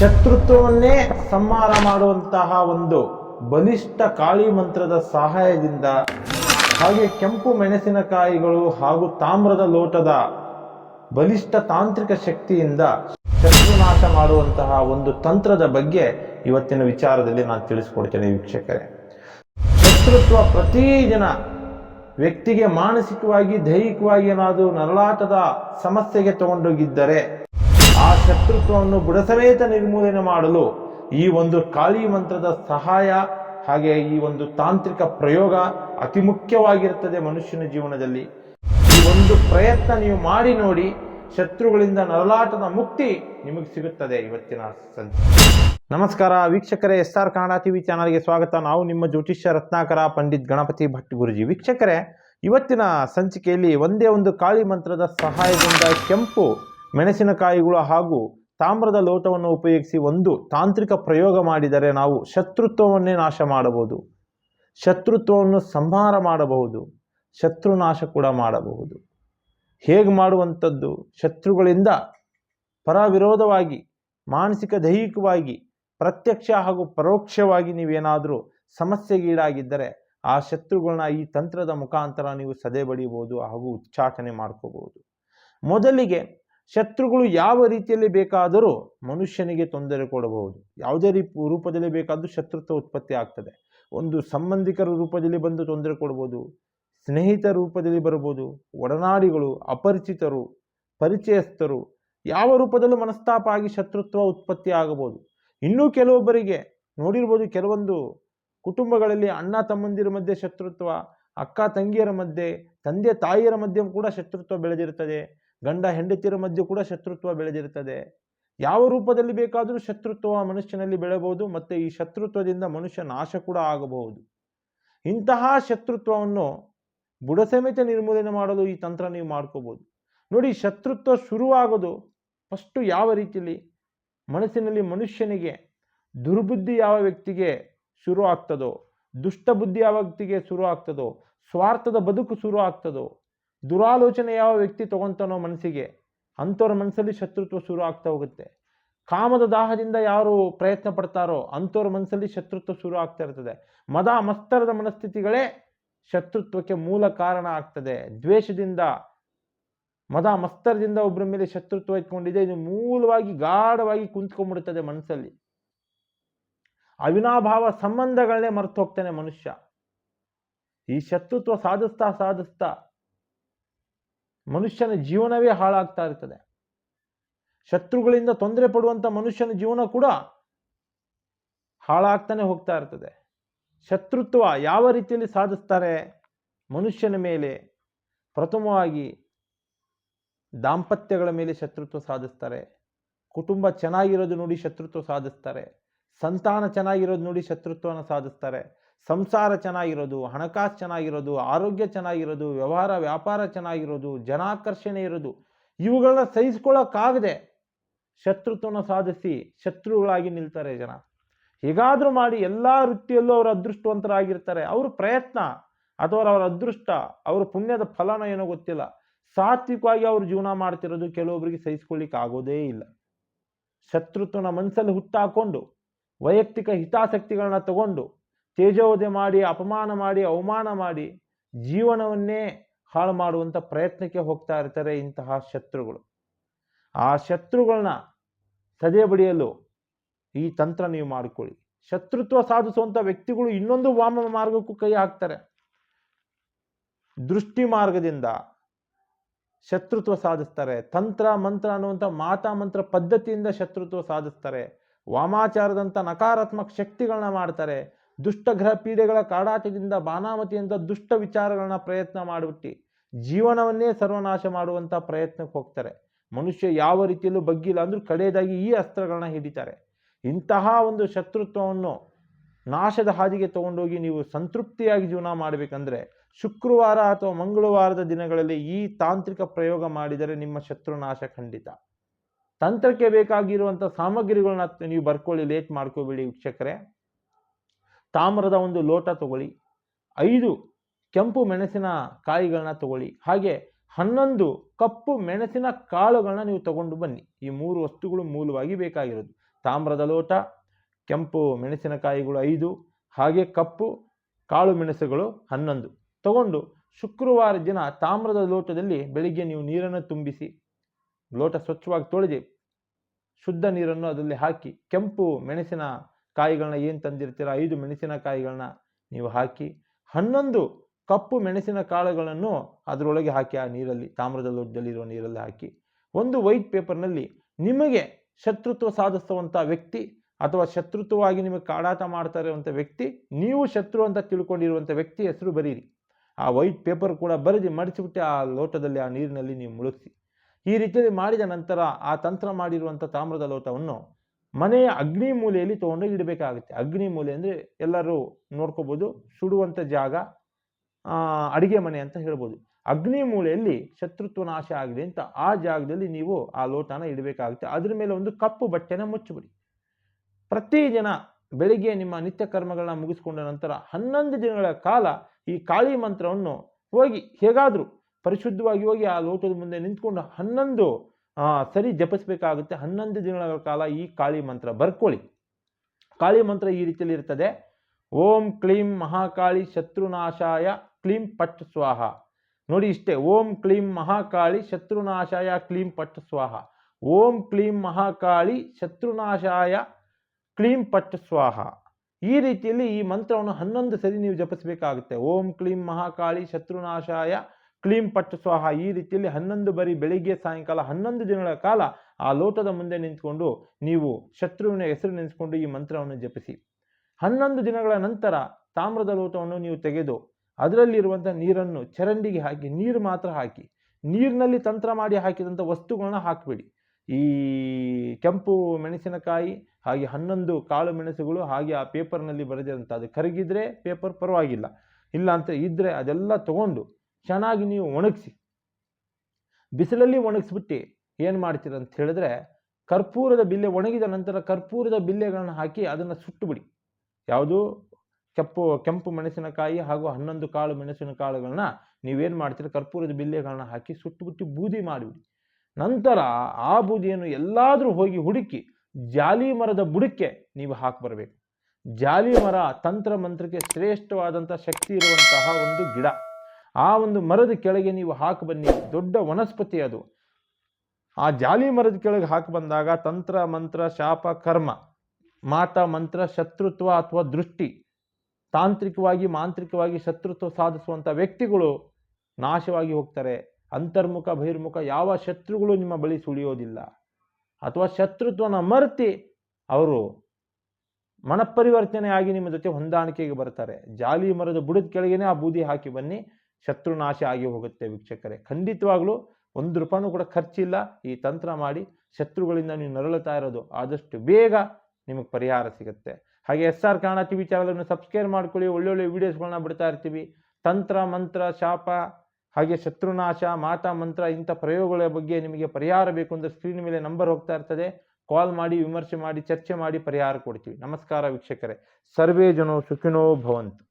ಶತ್ರುತ್ವವನ್ನೇ ಸಂಹಾರ ಮಾಡುವಂತಹ ಒಂದು ಬಲಿಷ್ಠ ಕಾಳಿ ಮಂತ್ರದ ಸಹಾಯದಿಂದ ಹಾಗೆ ಕೆಂಪು ಮೆಣಸಿನಕಾಯಿಗಳು ಹಾಗೂ ತಾಮ್ರದ ಲೋಟದ ಬಲಿಷ್ಠ ತಾಂತ್ರಿಕ ಶಕ್ತಿಯಿಂದ ಶತ್ರುನಾಶ ಮಾಡುವಂತಹ ಒಂದು ತಂತ್ರದ ಬಗ್ಗೆ ಇವತ್ತಿನ ವಿಚಾರದಲ್ಲಿ ನಾನು ತಿಳಿಸ್ಕೊಡ್ತೇನೆ ವೀಕ್ಷಕರೇ. ಶತ್ರುತ್ವ ಪ್ರತಿ ಜನ ವ್ಯಕ್ತಿಗೆ ಮಾನಸಿಕವಾಗಿ, ದೈಹಿಕವಾಗಿ ಏನಾದರೂ ನರಳಾಟದ ಸಮಸ್ಯೆಗೆ ತಗೊಂಡೋಗಿದ್ದರೆ ಆ ಶತ್ರುತ್ವವನ್ನು ಬುಡಸಮೇತ ನಿರ್ಮೂಲನೆ ಮಾಡಲು ಈ ಒಂದು ಕಾಳಿ ಮಂತ್ರದ ಸಹಾಯ ಹಾಗೆ ಈ ಒಂದು ತಾಂತ್ರಿಕ ಪ್ರಯೋಗ ಅತಿ ಮುಖ್ಯವಾಗಿರುತ್ತದೆ ಮನುಷ್ಯನ ಜೀವನದಲ್ಲಿ. ಈ ಒಂದು ಪ್ರಯತ್ನ ನೀವು ಮಾಡಿ ನೋಡಿ ಶತ್ರುಗಳಿಂದ ನರಲಾಟದ ಮುಕ್ತಿ ನಿಮಗೆ ಸಿಗುತ್ತದೆ ಇವತ್ತಿನ ಸಂಜೆ. ನಮಸ್ಕಾರ ವೀಕ್ಷಕರೇ, ಎಸ್ ಆರ್ ಕನ್ನಡ ಟಿವಿ ಚಾನಲ್ಗೆ ಸ್ವಾಗತ. ನಾವು ನಿಮ್ಮ ಜ್ಯೋತಿಷ್ಯ ರತ್ನಾಕರ ಪಂಡಿತ್ ಗಣಪತಿ ಭಟ್ ಗುರುಜಿ. ವೀಕ್ಷಕರೇ, ಇವತ್ತಿನ ಸಂಚಿಕೆಯಲ್ಲಿ ಒಂದೇ ಒಂದು ಕಾಳಿ ಮಂತ್ರದ ಸಹಾಯದಿಂದ ಕೆಂಪು ಮೆಣಸಿನಕಾಯಿಗಳು ಹಾಗೂ ತಾಮ್ರದ ಲೋಟವನ್ನು ಉಪಯೋಗಿಸಿ ಒಂದು ತಾಂತ್ರಿಕ ಪ್ರಯೋಗ ಮಾಡಿದರೆ ನಾವು ಶತ್ರುತ್ವವನ್ನೇ ನಾಶ ಮಾಡಬಹುದು. ಶತ್ರುತ್ವವನ್ನು ಸಂಹಾರ ಮಾಡಬಹುದು. ಶತ್ರುನಾಶ ಕೂಡ ಮಾಡಬಹುದು. ಹೇಗೆ ಮಾಡುವಂಥದ್ದು? ಶತ್ರುಗಳಿಂದ ಪರವಿರೋಧವಾಗಿ, ಮಾನಸಿಕ ದೈಹಿಕವಾಗಿ, ಪ್ರತ್ಯಕ್ಷ ಹಾಗೂ ಪರೋಕ್ಷವಾಗಿ ನೀವೇನಾದರೂ ಸಮಸ್ಯೆಗೀಡಾಗಿದ್ದರೆ ಆ ಶತ್ರುಗಳನ್ನ ಈ ತಂತ್ರದ ಮುಖಾಂತರ ನೀವು ಸದೆ ಬಡಿಬೋದು ಹಾಗೂ ಉಚ್ಚಾಟನೆ ಮಾಡ್ಕೋಬಹುದು. ಮೊದಲಿಗೆ ಶತ್ರುಗಳು ಯಾವ ರೀತಿಯಲ್ಲಿ ಬೇಕಾದರೂ ಮನುಷ್ಯನಿಗೆ ತೊಂದರೆ ಕೊಡಬಹುದು. ಯಾವುದೇ ರೀ ರೂಪದಲ್ಲಿ ಬೇಕಾದರೂ ಶತ್ರುತ್ವ ಉತ್ಪತ್ತಿ ಆಗ್ತದೆ. ಒಂದು ಸಂಬಂಧಿಕರ ರೂಪದಲ್ಲಿ ಬಂದು ತೊಂದರೆ ಕೊಡ್ಬೋದು ಸ್ನೇಹಿತ ರೂಪದಲ್ಲಿ ಬರ್ಬೋದು ಒಡನಾಡಿಗಳು, ಅಪರಿಚಿತರು, ಪರಿಚಯಸ್ಥರು, ಯಾವ ರೂಪದಲ್ಲೂ ಮನಸ್ತಾಪ ಆಗಿ ಶತ್ರುತ್ವ ಉತ್ಪತ್ತಿ ಆಗಬಹುದು. ಇನ್ನೂ ಕೆಲವೊಬ್ಬರಿಗೆ ನೋಡಿರ್ಬೋದು ಕೆಲವೊಂದು ಕುಟುಂಬಗಳಲ್ಲಿ ಅಣ್ಣ ತಮ್ಮಂದಿರ ಮಧ್ಯೆ ಶತ್ರುತ್ವ, ಅಕ್ಕ ತಂಗಿಯರ ಮಧ್ಯೆ, ತಂದೆ ತಾಯಿಯರ ಮಧ್ಯೆ ಕೂಡ ಶತ್ರುತ್ವ ಬೆಳೆದಿರ್ತದೆ ಗಂಡ ಹೆಂಡತಿಯರ ಮಧ್ಯೆ ಕೂಡ ಶತ್ರುತ್ವ ಬೆಳೆದಿರ್ತದೆ ಯಾವ ರೂಪದಲ್ಲಿ ಬೇಕಾದರೂ ಶತ್ರುತ್ವ ಮನುಷ್ಯನಲ್ಲಿ ಬೆಳೆಯಬಹುದು ಮತ್ತು ಈ ಶತ್ರುತ್ವದಿಂದ ಮನುಷ್ಯ ನಾಶ ಕೂಡ ಆಗಬಹುದು. ಇಂತಹ ಶತ್ರುತ್ವವನ್ನು ಬುಡಸಮೇತ ನಿರ್ಮೂಲನೆ ಮಾಡಲು ಈ ತಂತ್ರ ನೀವು ಮಾಡ್ಕೋಬಹುದು. ನೋಡಿ, ಶತ್ರುತ್ವ ಶುರುವಾಗೋದು ಫಸ್ಟು ಯಾವ ರೀತಿಯಲ್ಲಿ? ಮನಸ್ಸಿನಲ್ಲಿ ಮನುಷ್ಯನಿಗೆ ದುರ್ಬುದ್ಧಿ ಯಾವ ವ್ಯಕ್ತಿಗೆ ಶುರು ಆಗ್ತದೋ ದುಷ್ಟ ಬುದ್ಧಿ ಯಾವ ವ್ಯಕ್ತಿಗೆ ಶುರು ಆಗ್ತದೋ ಸ್ವಾರ್ಥದ ಬದುಕು ಶುರು ಆಗ್ತದೋ ದುರಾಲೋಚನೆ ಯಾವ ವ್ಯಕ್ತಿ ತಗೊಂತಾನೋ ಮನಸ್ಸಿಗೆ, ಅಂಥವ್ರ ಮನಸ್ಸಲ್ಲಿ ಶತ್ರುತ್ವ ಶುರು ಆಗ್ತಾ ಹೋಗುತ್ತೆ. ಕಾಮದ ದಾಹದಿಂದ ಯಾರು ಪ್ರಯತ್ನ ಪಡ್ತಾರೋ ಅಂಥವ್ರ ಮನಸ್ಸಲ್ಲಿ ಶತ್ರುತ್ವ ಶುರು ಆಗ್ತಾ ಇರ್ತದೆ. ಮದ ಮಸ್ತರದ ಮನಸ್ಥಿತಿಗಳೇ ಶತ್ರುತ್ವಕ್ಕೆ ಮೂಲ ಕಾರಣ ಆಗ್ತದೆ. ದ್ವೇಷದಿಂದ, ಮದ ಮಸ್ತರದಿಂದ ಒಬ್ಬರ ಮೇಲೆ ಶತ್ರುತ್ವ ಇಟ್ಕೊಂಡಿದೆ, ಇದು ಮೂಲವಾಗಿ ಗಾಢವಾಗಿ ಕುಂತ್ಕೊಂಡ್ಬಿಡುತ್ತದೆ ಮನಸ್ಸಲ್ಲಿ. ಅವಿನಾಭಾವ ಸಂಬಂಧಗಳನ್ನೇ ಮರೆತು ಹೋಗ್ತಾನೆ ಮನುಷ್ಯ. ಈ ಶತ್ರುತ್ವ ಸಾಧಿಸ್ತಾ ಸಾಧಿಸ್ತಾ ಮನುಷ್ಯನ ಜೀವನವೇ ಹಾಳಾಗ್ತಾ ಇರ್ತದೆ. ಶತ್ರುಗಳಿಂದ ತೊಂದರೆ ಪಡುವಂತ ಮನುಷ್ಯನ ಜೀವನ ಕೂಡ ಹಾಳಾಗ್ತಾನೆ ಹೋಗ್ತಾ ಇರ್ತದೆ. ಶತ್ರುತ್ವ ಯಾವ ರೀತಿಯಲ್ಲಿ ಸಾಧಿಸ್ತಾರೆ ಮನುಷ್ಯನ ಮೇಲೆ? ಪ್ರಥಮವಾಗಿ ದಾಂಪತ್ಯಗಳ ಮೇಲೆ ಶತ್ರುತ್ವ ಸಾಧಿಸ್ತಾರೆ. ಕುಟುಂಬ ಚೆನ್ನಾಗಿರೋದು ನೋಡಿ ಶತ್ರುತ್ವ ಸಾಧಿಸ್ತಾರೆ. ಸಂತಾನ ಚೆನ್ನಾಗಿರೋದು ನೋಡಿ ಶತ್ರುತ್ವನ ಸಾಧಿಸ್ತಾರೆ. ಸಂಸಾರ ಚೆನ್ನಾಗಿರೋದು, ಹಣಕಾಸು ಚೆನ್ನಾಗಿರೋದು, ಆರೋಗ್ಯ ಚೆನ್ನಾಗಿರೋದು, ವ್ಯವಹಾರ, ವ್ಯಾಪಾರ ಚೆನ್ನಾಗಿರೋದು, ಜನಾಕರ್ಷಣೆ ಇರೋದು ಇವುಗಳನ್ನ ಸಹಿಸ್ಕೊಳ್ಳೋಕ್ಕಾಗದೆ ಶತ್ರುತ್ವನ ಸಾಧಿಸಿ ಶತ್ರುಗಳಾಗಿ ನಿಲ್ತಾರೆ ಜನ. ಹೇಗಾದರೂ ಮಾಡಿ ಎಲ್ಲ ವೃತ್ತಿಯಲ್ಲೂ ಅವರು ಅದೃಷ್ಟವಂತರಾಗಿರ್ತಾರೆ. ಅವ್ರ ಪ್ರಯತ್ನ ಅಥವಾ ಅವರ ಅದೃಷ್ಟ, ಅವ್ರ ಪುಣ್ಯದ ಫಲನ ಏನೋ ಗೊತ್ತಿಲ್ಲ. ಸಾತ್ವಿಕವಾಗಿ ಅವ್ರು ಜೀವನ ಮಾಡ್ತಿರೋದು ಕೆಲವೊಬ್ಬರಿಗೆ ಸಹಿಸ್ಕೊಳ್ಳಿಕ್ಕೆ ಆಗೋದೇ ಇಲ್ಲ. ಶತ್ರುತ್ವನ ಮನಸ್ಸಲ್ಲಿ ಹುಟ್ಟಾಕೊಂಡು, ವೈಯಕ್ತಿಕ ಹಿತಾಸಕ್ತಿಗಳನ್ನ ತಗೊಂಡು ತೇಜೋವಧೆ ಮಾಡಿ, ಅಪಮಾನ ಮಾಡಿ, ಅವಮಾನ ಮಾಡಿ ಜೀವನವನ್ನೇ ಹಾಳು ಮಾಡುವಂಥ ಪ್ರಯತ್ನಕ್ಕೆ ಹೋಗ್ತಾ ಇರ್ತಾರೆ ಇಂತಹ ಶತ್ರುಗಳು. ಆ ಶತ್ರುಗಳನ್ನ ಸದೆಬಡಿಯಲು ಈ ತಂತ್ರ ನೀವು ಮಾಡಿಕೊಳ್ಳಿ. ಶತ್ರುತ್ವ ಸಾಧಿಸುವಂಥ ವ್ಯಕ್ತಿಗಳು ಇನ್ನೊಂದು ವಾಮ ಮಾರ್ಗಕ್ಕೂ ಕೈ ಹಾಕ್ತಾರೆ. ದೃಷ್ಟಿ ಮಾರ್ಗದಿಂದ ಶತ್ರುತ್ವ ಸಾಧಿಸ್ತಾರೆ. ತಂತ್ರ, ಮಂತ್ರ ಅನ್ನುವಂಥ ಮಾತಾ ಮಂತ್ರ ಪದ್ಧತಿಯಿಂದ ಶತ್ರುತ್ವ ಸಾಧಿಸ್ತಾರೆ. ವಾಮಾಚಾರದಂಥ ನಕಾರಾತ್ಮಕ ಶಕ್ತಿಗಳನ್ನ ಮಾಡ್ತಾರೆ. ದುಷ್ಟಗ್ರಹ ಪೀಡೆಗಳ ಕಾಡಾಟದಿಂದ ಬಾನಾಮತಿಯಿಂದ ದುಷ್ಟ ವಿಚಾರಗಳನ್ನ ಪ್ರಯತ್ನ ಮಾಡಿಬಿಟ್ಟು. ಜೀವನವನ್ನೇ ಸರ್ವನಾಶ ಮಾಡುವಂಥ ಪ್ರಯತ್ನಕ್ಕೆ ಹೋಗ್ತಾರೆ. ಮನುಷ್ಯ ಯಾವ ರೀತಿಯಲ್ಲೂ ಬಗ್ಗಿಲ್ಲ ಅಂದ್ರೂ ಕಡೆಯದಾಗಿ ಈ ಅಸ್ತ್ರಗಳನ್ನ ಹಿಡಿತಾರೆ. ಇಂತಹ ಒಂದು ಶತ್ರುತ್ವವನ್ನು ನಾಶದ ಹಾದಿಗೆ ತಗೊಂಡೋಗಿ ನೀವು ಸಂತೃಪ್ತಿಯಾಗಿ ಜೀವನ ಮಾಡಬೇಕಂದ್ರೆ ಶುಕ್ರವಾರ ಅಥವಾ ಮಂಗಳವಾರದ ದಿನಗಳಲ್ಲಿ ಈ ತಾಂತ್ರಿಕ ಪ್ರಯೋಗ ಮಾಡಿದರೆ ನಿಮ್ಮ ಶತ್ರುನಾಶ ಖಂಡಿತ. ತಂತ್ರಕ್ಕೆ ಬೇಕಾಗಿರುವಂಥ ಸಾಮಗ್ರಿಗಳನ್ನ ನೀವು ಬರ್ಕೊಳ್ಳಿ, ಲೇಟ್ ಮಾಡ್ಕೋಬೇಡಿ ವೀಕ್ಷಕರೇ. ತಾಮ್ರದ ಒಂದು ಲೋಟ ತಗೊಳ್ಳಿ. ಐದು ಕೆಂಪು ಮೆಣಸಿನ ಕಾಯಿಗಳನ್ನ ತಗೊಳ್ಳಿ. ಹಾಗೆ ಹನ್ನೊಂದು ಕಪ್ಪು ಮೆಣಸಿನ ಕಾಳುಗಳನ್ನ ನೀವು ತಗೊಂಡು ಬನ್ನಿ. ಈ ಮೂರು ವಸ್ತುಗಳು ಮೂಲವಾಗಿ ಬೇಕಾಗಿರೋದು. ತಾಮ್ರದ ಲೋಟ, ಕೆಂಪು ಮೆಣಸಿನಕಾಯಿಗಳು ಐದು, ಹಾಗೆ ಕಪ್ಪು ಕಾಳು ಮೆಣಸುಗಳು ಹನ್ನೊಂದು. ತಗೊಂಡು ಶುಕ್ರವಾರ ದಿನ ತಾಮ್ರದ ಲೋಟದಲ್ಲಿ ಬೆಳಿಗ್ಗೆ ನೀವು ನೀರನ್ನು ತುಂಬಿಸಿ, ಲೋಟ ಸ್ವಚ್ಛವಾಗಿ ತೊಳೆದು ಶುದ್ಧ ನೀರನ್ನು ಅದರಲ್ಲಿ ಹಾಕಿ ಕೆಂಪು ಮೆಣಸಿನ ಕಾಯಿಗಳನ್ನ ಏನು ತಂದಿರ್ತೀರ? ಐದು ಮೆಣಸಿನಕಾಯಿಗಳನ್ನ ನೀವು ಹಾಕಿ, ಹನ್ನೊಂದು ಕಪ್ಪು ಮೆಣಸಿನ ಕಾಳುಗಳನ್ನು ಅದರೊಳಗೆ ಹಾಕಿ, ಆ ನೀರಲ್ಲಿ, ತಾಮ್ರದ ಲೋಟದಲ್ಲಿರುವ ನೀರಲ್ಲಿ ಹಾಕಿ, ಒಂದು ವೈಟ್ ಪೇಪರ್ನಲ್ಲಿ ನಿಮಗೆ ಶತ್ರುತ್ವ ಸಾಧಿಸುವಂಥ ವ್ಯಕ್ತಿ ಅಥವಾ ಶತ್ರುತ್ವವಾಗಿ ನಿಮಗೆ ಕಾಡಾಟ ಮಾಡ್ತಾ ಇರುವಂಥ ವ್ಯಕ್ತಿ, ನೀವು ಶತ್ರು ಅಂತ ತಿಳ್ಕೊಂಡಿರುವಂಥ ವ್ಯಕ್ತಿ ಹೆಸರು ಬರೀರಿ. ಆ ವೈಟ್ ಪೇಪರ್ ಕೂಡ ಬರೆದು ಮಡಿಸಿಬಿಟ್ಟು ಆ ಲೋಟದಲ್ಲಿ, ಆ ನೀರಿನಲ್ಲಿ ನೀವು ಮುಳುಗಿಸಿ. ಈ ರೀತಿಯಲ್ಲಿ ಮಾಡಿದ ನಂತರ ಆ ತಂತ್ರ ಮಾಡಿರುವಂಥ ತಾಮ್ರದ ಲೋಟವನ್ನು ಮನೆಯ ಅಗ್ನಿ ಮೂಲೆಯಲ್ಲಿ ತೊಗೊಂಡೋಗಿ ಇಡಬೇಕಾಗುತ್ತೆ. ಅಗ್ನಿ ಮೂಲೆ ಅಂದರೆ ಎಲ್ಲರೂ ನೋಡ್ಕೋಬೋದು ಸುಡುವಂಥ ಜಾಗ ಅಡಿಗೆ ಮನೆ ಅಂತ ಹೇಳ್ಬೋದು. ಅಗ್ನಿ ಮೂಲೆಯಲ್ಲಿ ಶತ್ರುತ್ವ ನಾಶ ಆಗಲಿ ಅಂತ ಆ ಜಾಗದಲ್ಲಿ ನೀವು ಆ ಲೋಟನ ಇಡಬೇಕಾಗುತ್ತೆ. ಅದ್ರ ಮೇಲೆ ಒಂದು ಕಪ್ಪು ಬಟ್ಟೆನ ಮುಚ್ಚಿಬಿಡಿ. ಪ್ರತಿದಿನ ಬೆಳಿಗ್ಗೆ ನಿಮ್ಮ ನಿತ್ಯ ಕರ್ಮಗಳನ್ನ ಮುಗಿಸ್ಕೊಂಡ ನಂತರ ಹನ್ನೊಂದು ದಿನಗಳ ಕಾಲ ಈ ಕಾಳಿ ಮಂತ್ರವನ್ನು ಹೋಗಿ ಹೇಗಾದರೂ ಪರಿಶುದ್ಧವಾಗಿ ಹೋಗಿ ಆ ಲೋಟದ ಮುಂದೆ ನಿಂತ್ಕೊಂಡು ಹನ್ನೊಂದು ಸರಿ ಜಪಿಸ್ಬೇಕಾಗುತ್ತೆ. ಹನ್ನೊಂದು ದಿನಗಳ ಕಾಲ ಈ ಕಾಳಿ ಮಂತ್ರ ಬರ್ಕೊಳ್ಳಿ. ಕಾಳಿ ಮಂತ್ರ ಈ ರೀತಿಯಲ್ಲಿ ಇರ್ತದೆ. ಓಂ ಕ್ಲೀಂ ಮಹಾಕಾಳಿ ಶತ್ರುನಾಶಾಯ ಕ್ಲೀಂ ಪಟ್ ಸ್ವಾಹ. ನೋಡಿ ಇಷ್ಟೇ, ಓಂ ಕ್ಲೀಂ ಮಹಾಕಾಳಿ ಶತ್ರುನಾಶಾಯ ಕ್ಲೀಂ ಪಟ್ ಸ್ವಾಹ. ಓಂ ಕ್ಲೀಂ ಮಹಾಕಾಳಿ ಶತ್ರುನಾಶಾಯ ಕ್ಲೀಂ ಪಟ್ ಸ್ವಾಹ. ಈ ರೀತಿಯಲ್ಲಿ ಈ ಮಂತ್ರವನ್ನು ಹನ್ನೊಂದು ಸರಿ ನೀವು ಜಪಿಸಬೇಕಾಗುತ್ತೆ. ಓಂ ಕ್ಲೀಂ ಮಹಾಕಾಳಿ ಶತ್ರುನಾಶಾಯ ಕ್ಲೀಂ ಪಚ್ಚ ಸ್ವಾಹ. ಈ ರೀತಿಯಲ್ಲಿ ಹನ್ನೊಂದು ಬರಿ ಬೆಳಿಗ್ಗೆ, ಸಾಯಂಕಾಲ, ಹನ್ನೊಂದು ದಿನಗಳ ಕಾಲ ಆ ಲೋಟದ ಮುಂದೆ ನಿಂತ್ಕೊಂಡು ನೀವು ಶತ್ರುವಿನ ಹೆಸರು ನೆನೆಸ್ಕೊಂಡು ಈ ಮಂತ್ರವನ್ನು ಜಪಿಸಿ. ಹನ್ನೊಂದು ದಿನಗಳ ನಂತರ ತಾಮ್ರದ ಲೋಟವನ್ನು ನೀವು ತೆಗೆದು ಅದರಲ್ಲಿರುವಂಥ ನೀರನ್ನು ಚರಂಡಿಗೆ ಹಾಕಿ, ನೀರು ಮಾತ್ರ ಹಾಕಿ, ನೀರಿನಲ್ಲಿ ತಂತ್ರ ಮಾಡಿ ಹಾಕಿದಂಥ ವಸ್ತುಗಳನ್ನ ಹಾಕಬೇಡಿ. ಈ ಕೆಂಪು ಮೆಣಸಿನಕಾಯಿ ಹಾಗೆ ಹನ್ನೊಂದು ಕಾಳು ಮೆಣಸುಗಳು ಹಾಗೆ ಆ ಪೇಪರ್ನಲ್ಲಿ ಬರೆದಿರಂಥ ಅದು ಕರಗಿದ್ರೆ ಪೇಪರ್ ಪರವಾಗಿಲ್ಲ. ಇಲ್ಲ ಅಂತ ಇದ್ದರೆ ಅದೆಲ್ಲ ತಗೊಂಡು ಚೆನ್ನಾಗಿ ನೀವು ಒಣಗಿಸಿ. ಬಿಸಿಲಲ್ಲಿ ಒಣಗಿಸ್ಬಿಟ್ಟು ಏನು ಮಾಡ್ತೀರ ಅಂತ ಹೇಳಿದ್ರೆ ಕರ್ಪೂರದ ಬಿಲ್ಲೆ ಒಣಗಿದ ನಂತರ ಕರ್ಪೂರದ ಬಿಲ್ಲೆಗಳನ್ನು ಹಾಕಿ ಅದನ್ನು ಸುಟ್ಟುಬಿಡಿ. ಯಾವುದು? ಕೆಂಪು ಕೆಂಪು ಮೆಣಸಿನಕಾಯಿ ಹಾಗೂ ಹನ್ನೊಂದು ಕಾಳು ಮೆಣಸಿನ ಕಾಳುಗಳನ್ನ ನೀವೇನು ಮಾಡ್ತೀರ ಕರ್ಪೂರದ ಬಿಲ್ಲೆಗಳನ್ನ ಹಾಕಿ ಸುಟ್ಟುಬಿಟ್ಟು ಬೂದಿ ಮಾಡಿಬಿಡಿ. ನಂತರ ಆ ಬೂದಿಯನ್ನು ಎಲ್ಲಾದರೂ ಹೋಗಿ ಹುಡುಕಿ ಜಾಲಿ ಮರದ ಬುಡಕ್ಕೆ ನೀವು ಹಾಕಿ ಬರಬೇಕು. ಜಾಲಿ ಮರ ತಂತ್ರ ಮಂತ್ರಕ್ಕೆ ಶ್ರೇಷ್ಠವಾದಂಥ ಶಕ್ತಿ ಇರುವಂತಹ ಒಂದು ಗಿಡ. ಆ ಒಂದು ಮರದ ಕೆಳಗೆ ನೀವು ಹಾಕಿ ಬನ್ನಿ. ದೊಡ್ಡ ವನಸ್ಪತಿ ಅದು. ಆ ಜಾಲಿ ಮರದ ಕೆಳಗೆ ಹಾಕಿ ಬಂದಾಗ ತಂತ್ರ, ಮಂತ್ರ, ಶಾಪ, ಕರ್ಮ ಮಾಟ ಮಂತ್ರ, ಶತ್ರುತ್ವ ಅಥವಾ ದೃಷ್ಟಿ, ತಾಂತ್ರಿಕವಾಗಿ, ಮಾಂತ್ರಿಕವಾಗಿ ಶತ್ರುತ್ವ ಸಾಧಿಸುವಂಥ ವ್ಯಕ್ತಿಗಳು ನಾಶವಾಗಿ ಹೋಗ್ತಾರೆ. ಅಂತರ್ಮುಖ, ಬಹಿರ್ಮುಖ ಯಾವ ಶತ್ರುಗಳು ನಿಮ್ಮ ಬಳಿ ಸುಳಿಯೋದಿಲ್ಲ. ಅಥವಾ ಶತ್ರುತ್ವನ ಮರೆತಿ ಅವರು ಮನಪರಿವರ್ತನೆ ಆಗಿ ನಿಮ್ಮ ಜೊತೆ ಹೊಂದಾಣಿಕೆಗೆ ಬರ್ತಾರೆ. ಜಾಲಿ ಮರದ ಬುಡದ ಕೆಳಗೇನೆ ಆ ಬೂದಿ ಹಾಕಿ ಬನ್ನಿ. ಶತ್ರು ನಾಶ ಆಗಿ ಹೋಗುತ್ತೆ ವೀಕ್ಷಕರೇ. ಖಂಡಿತವಾಗ್ಲೂ ಒಂದು ರೂಪಾಯಿನೂ ಕೂಡ ಖರ್ಚಿಲ್ಲ. ಈ ತಂತ್ರ ಮಾಡಿ ಶತ್ರುಗಳಿಂದ ನೀವು ನರಳುತ್ತಾ ಇರೋದು ಆದಷ್ಟು ಬೇಗ ನಿಮಗೆ ಪರಿಹಾರ ಸಿಗುತ್ತೆ. ಹಾಗೆ ಎಸ್ ಆರ್ ಕನ್ನಡ ಟಿವಿ ಚಾನಲನ್ನು ಸಬ್ಸ್ಕ್ರೈಬ್ ಮಾಡ್ಕೊಳ್ಳಿ. ಒಳ್ಳೊಳ್ಳೆ ವೀಡಿಯೋಸ್ಗಳನ್ನ ಬಿಡ್ತಾ ಇರ್ತೀವಿ. ತಂತ್ರ, ಮಂತ್ರ, ಶಾಪ, ಹಾಗೆ ಶತ್ರುನಾಶ, ಮಾತಾ ಮಂತ್ರ ಇಂಥ ಪ್ರಯೋಗಗಳ ಬಗ್ಗೆ ನಿಮಗೆ ಪರಿಹಾರ ಬೇಕು ಅಂದರೆ ಸ್ಕ್ರೀನ್ ಮೇಲೆ ನಂಬರ್ ಹೋಗ್ತಾ ಇರ್ತದೆ. ಕಾಲ್ ಮಾಡಿ, ವಿಮರ್ಶೆ ಮಾಡಿ, ಚರ್ಚೆ ಮಾಡಿ ಪರಿಹಾರ ಕೊಡ್ತೀವಿ. ನಮಸ್ಕಾರ ವೀಕ್ಷಕರೇ. ಸರ್ವೇ ಜನೋ ಸುಖಿನೋ ಭವಂತು.